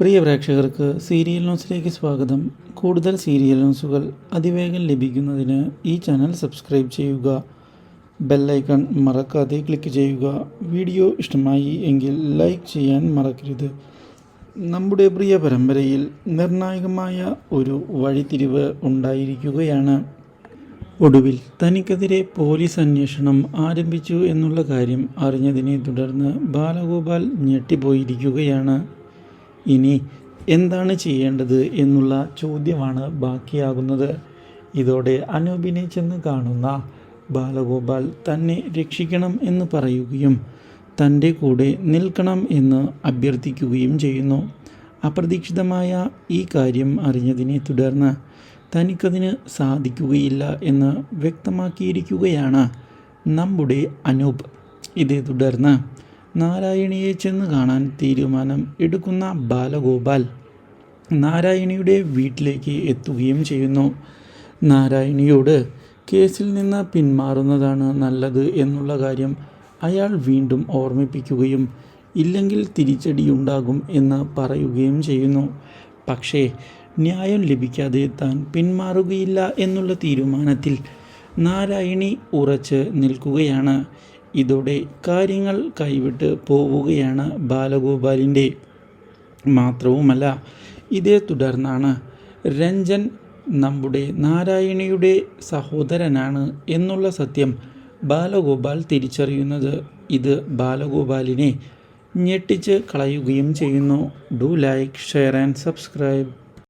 പ്രിയ പ്രേക്ഷകർക്ക് സീരിയൽ ന്യൂസിലേക്ക് സ്വാഗതം. കൂടുതൽ സീരിയൽ ന്യൂസുകൾ അതിവേഗം ലഭിക്കുന്നതിന് ഈ ചാനൽ സബ്സ്ക്രൈബ് ചെയ്യുക. ബെല്ലൈക്കൺ മറക്കാതെ ക്ലിക്ക് ചെയ്യുക. വീഡിയോ ഇഷ്ടമായി എങ്കിൽ ലൈക്ക് ചെയ്യാൻ മറക്കരുത്. നമ്മുടെ പ്രിയ പരമ്പരയിൽ നിർണായകമായ ഒരു വഴിത്തിരിവ് ഉണ്ടായിരിക്കുകയാണ്. ഒടുവിൽ തനിക്കെതിരെ പോലീസ് അന്വേഷണം ആരംഭിച്ചു എന്നുള്ള കാര്യം അറിഞ്ഞതിനെ തുടർന്ന് ബാലഗോപാൽ ഞെട്ടിപ്പോയിരിക്കുകയാണ്. ഇനി എന്താണ് ചെയ്യേണ്ടത് എന്നുള്ള ചോദ്യമാണ് ബാക്കിയാകുന്നത്. ഇതോടെ അനൂപിനെ ചെന്ന് കാണുന്ന ബാലഗോപാൽ തന്നെ രക്ഷിക്കണം എന്ന് പറയുകയും തന്റെ കൂടെ നിൽക്കണം എന്ന് അഭ്യർത്ഥിക്കുകയും ചെയ്യുന്നു. അപ്രതീക്ഷിതമായ ഈ കാര്യം അറിഞ്ഞതിനെ തുടർന്ന് തനിക്കതിന് സാധിക്കുകയില്ല എന്ന് വ്യക്തമാക്കിയിരിക്കുകയാണ് നമ്മുടെ അനൂപ്. ഇതേ തുടർന്ന് നാരായണിയെ ചെന്ന് കാണാൻ തീരുമാനം എടുക്കുന്ന ബാലഗോപാൽ നാരായണിയുടെ വീട്ടിലേക്ക് എത്തുകയും ചെയ്യുന്നു. നാരായണിയോട് കേസിൽ നിന്ന് പിന്മാറുന്നതാണ് നല്ലത് എന്നുള്ള കാര്യം അയാൾ വീണ്ടും ഓർമ്മിപ്പിക്കുകയും ഇല്ലെങ്കിൽ തിരിച്ചടിയുണ്ടാകും എന്ന് പറയുകയും ചെയ്യുന്നു. പക്ഷേ ന്യായം ലഭിക്കാതെ താൻ പിന്മാറുകയില്ല എന്നുള്ള തീരുമാനത്തിൽ നാരായണി ഉറച്ച് നിൽക്കുകയാണ്. ഇതോടെ കാര്യങ്ങൾ കൈവിട്ട് പോവുകയാണ് ബാലഗോപാലിന്റെ. മാത്രവുമല്ല ഇതേ തുടർന്നാണ് രഞ്ജൻ നമ്മുടെ നാരായണിയുടെ സഹോദരനാണ് എന്നുള്ള സത്യം ബാലഗോപാൽ തിരിച്ചറിയുന്നത്. ഇത് ബാലഗോപാലിനെ ഞെട്ടിച്ച് കളയുകയും ചെയ്യുന്നു. Do like share and subscribe.